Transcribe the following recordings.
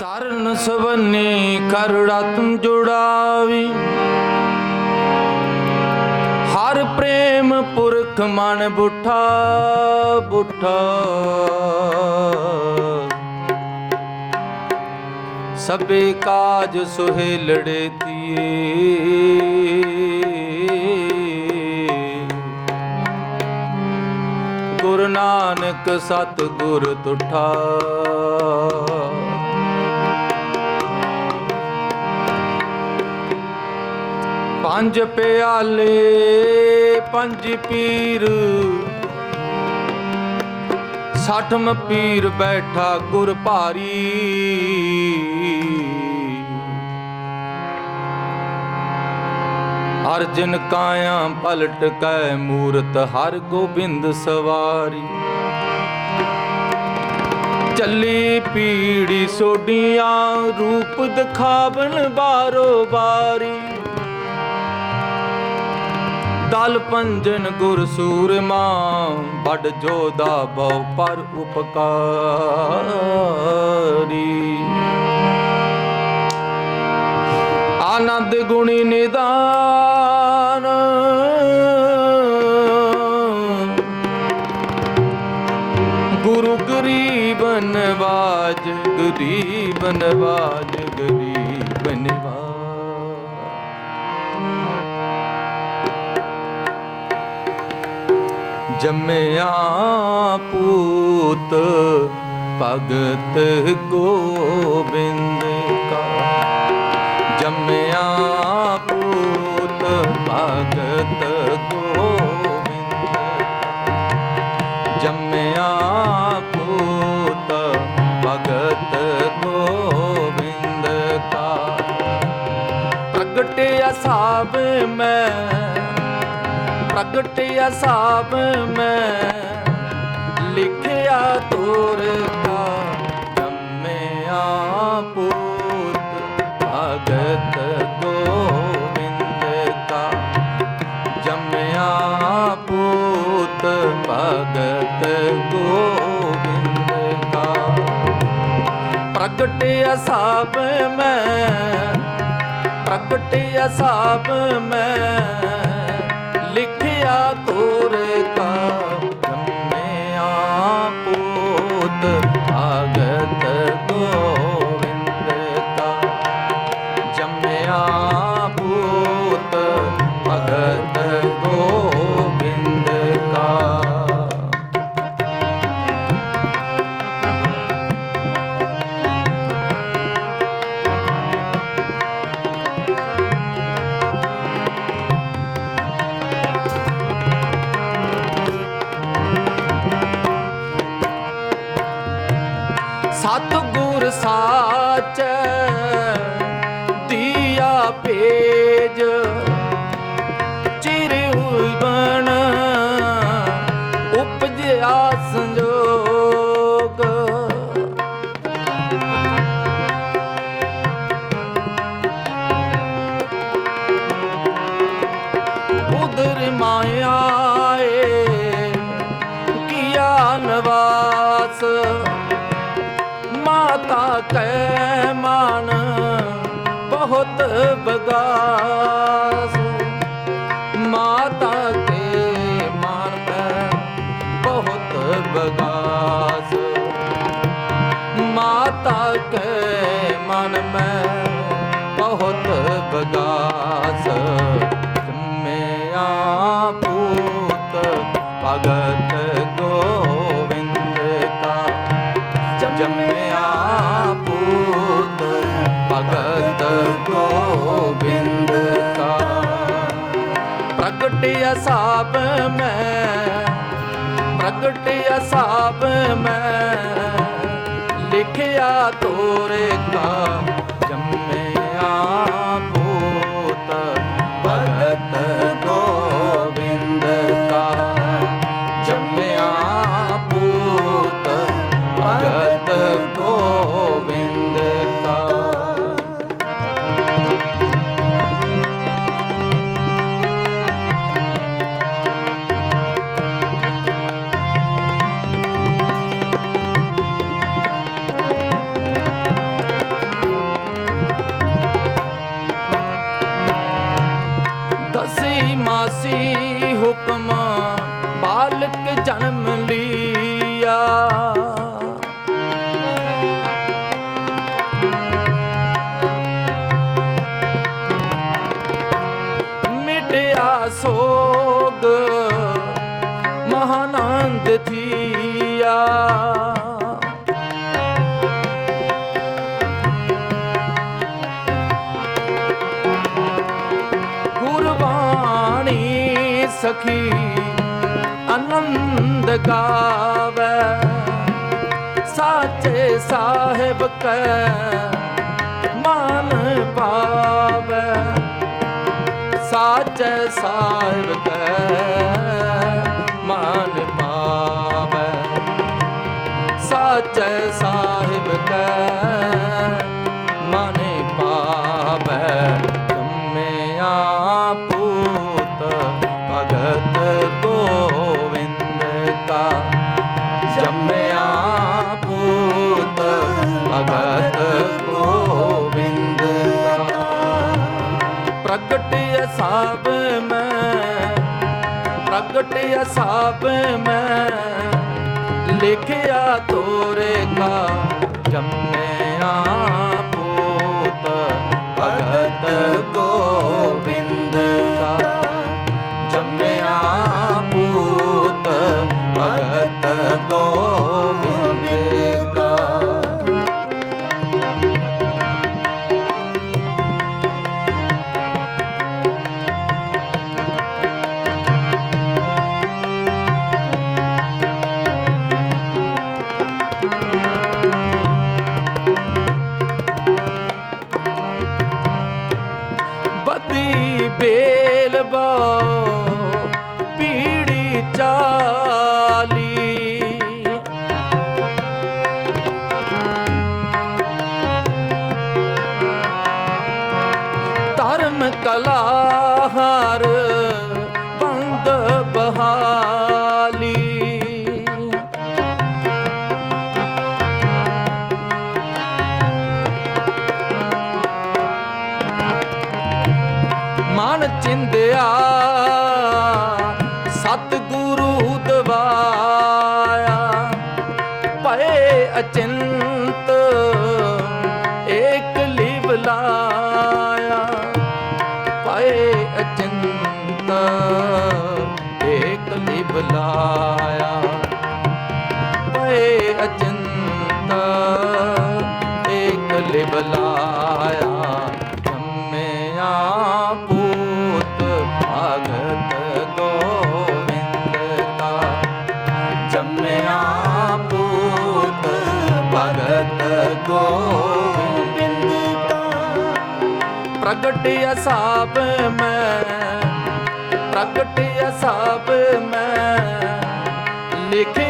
ਤਰਨ ਸਵੰਨੀ ਕਰੜਾ ਤੁਮ ਜੁੜਾਵੀ। ਹਰ ਪ੍ਰੇਮ ਪੁਰਖ ਮਨ ਬੁਠਾ ਬੁਠਾ। ਸਭੇ ਕਾਜ ਸੁਹੇਲੜੇ ਤੀਏ ਗੁਰੂ ਨਾਨਕ ਸਤ ਗੁਰ ਤੁਠਾ। ਪੰਜ ਪਿਆਲੇ, ਪੰਜ ਪੀਰ। ਸੱਠਮ ਪੀਰ ਬੈਠਾ ਗੁਰ ਭਾਰੀ। ਅਰਜਨ ਕਾਇਆ ਪਲਟ ਕੈ ਮੂਰਤ, ਹਰ ਗੋਬਿੰਦ ਸਵਾਰੀ। ਚੱਲੀ ਪੀੜੀ ਸੋਡੀਆਂ ਰੂਪ ਦਿਖਾਵਨ ਬਾਰੋ ਬਾਰੀ। ਦਲ ਪੰਜਨ ਗੁਰ ਸੂਰਮਾ, ਵੱਡ ਜੋਦਾ ਬਹੁ ਪਰ ਉਪਕਾਰੀ। ਆਨੰਦ ਗੁਣੀ ਨਿਦਾਨ। ਗੁਰੂ ਗਰੀਬ ਨਵਾਜ ਗਰੀਬ ਨਵਾਜ, ਗਰੀਬ ਜੰਮਿਆ ਪੂਤ ਭਗਤ ਗੋਬਿੰਦ ਪ੍ਰਗਟਿਆ ਸਾਬ ਮੈਂ, ਲਿਖਿਆ ਤੋਰ ਕਾ ਜੰਮਿਆ ਪੂਤ, ਭਗਤ ਗੋਬਿੰਦ ਕਾ ਜੰਮਿਆ ਪੂਤ, ਭਗਤ ਗੋਬਿੰਦ ਕਾ। ਪ੍ਰਗਟਿਆ ਸਾਬ ਮੈਂ ਪ੍ਰਗਟਿਆ ਸਾਬ ਮੈਂ ਲਿਖਿਆ ਤੋਰ ਕਾ ਜੰਮਿਆ ਪੂਤ ਭਗਤ ਗੋਬਿੰਦ ਕਾ। ਜੰਮਿਆ ਗੋਬਿੰਦ ਕਾ। ਪ੍ਰਗਟਿਆ ਸਾਬ ਮੈਂ ਪ੍ਰਗਟਿਆ ਸਾਬ ਮੈਂ ਲਿਖਿਆ ਤੋਰੇ ਕਾ ਜੰਮਿਆ। ਸ਼ਹੀਦ ਥੀਆ। ਗੁਰਬਾਣੀ ਸਖੀ ਆਨੰਦ ਗਾਵੇ। ਸਾਚੇ ਸਾਹਿਬ ਕੈ ਮਨ ਪਾਵੇ। ਸਾਚੇ ਸਾਹਿਬ ਕੈ ਸਾਚੇ ਸਾਹਿਬ ਕੈ, ਮਨ ਪਾਵੇ ਜੰਮਿਆ ਪੂਤ ਭਗਤ ਗੋਵਿੰਦ ਕਾ। ਜੰਮਿਆ ਪੂਤ ਭਗਤ ਗੋਬਿੰਦ ਕਾ। ਪ੍ਰਗਟ ਅਸਾਬ ਮੈਂ, ਪ੍ਰਗਟ ਅਸਾਬ ਮੈਂ। ਲਿਖਿਆ ਤੋਰੇ ਕਾ ਜੰਮਿਆ ਬੇਲ ਅਚਿੰਤ ਪ੍ਰਗਟ ਅਸਾਬ ਮੈਂ ਪ੍ਰਗਟ ਅਸਾਬ ਮੈਂ ਲਿਖਿਆ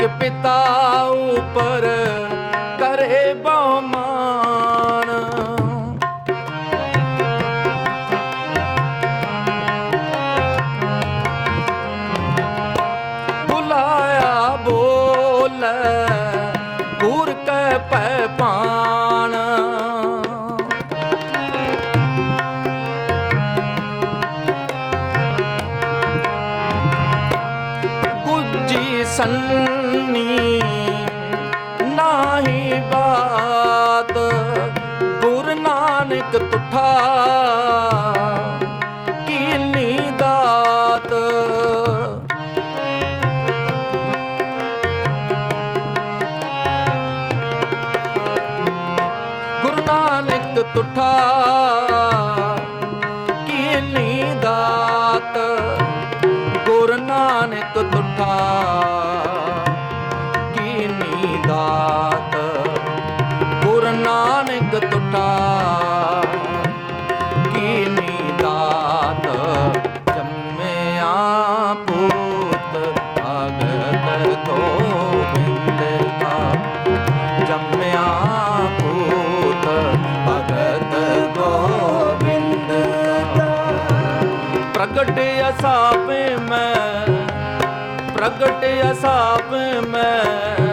ਬਾਲਕ ਪਿਤਾ ਉਪਰ ਕਰੇ ਬਮਾਨ ਬੁਲਾਇਆ ਬੋਲੇ ਅਸਾਪੇ ਮੈਂ ਪ੍ਰਗਟ ਅਸਾਪੇ ਮੈਂ।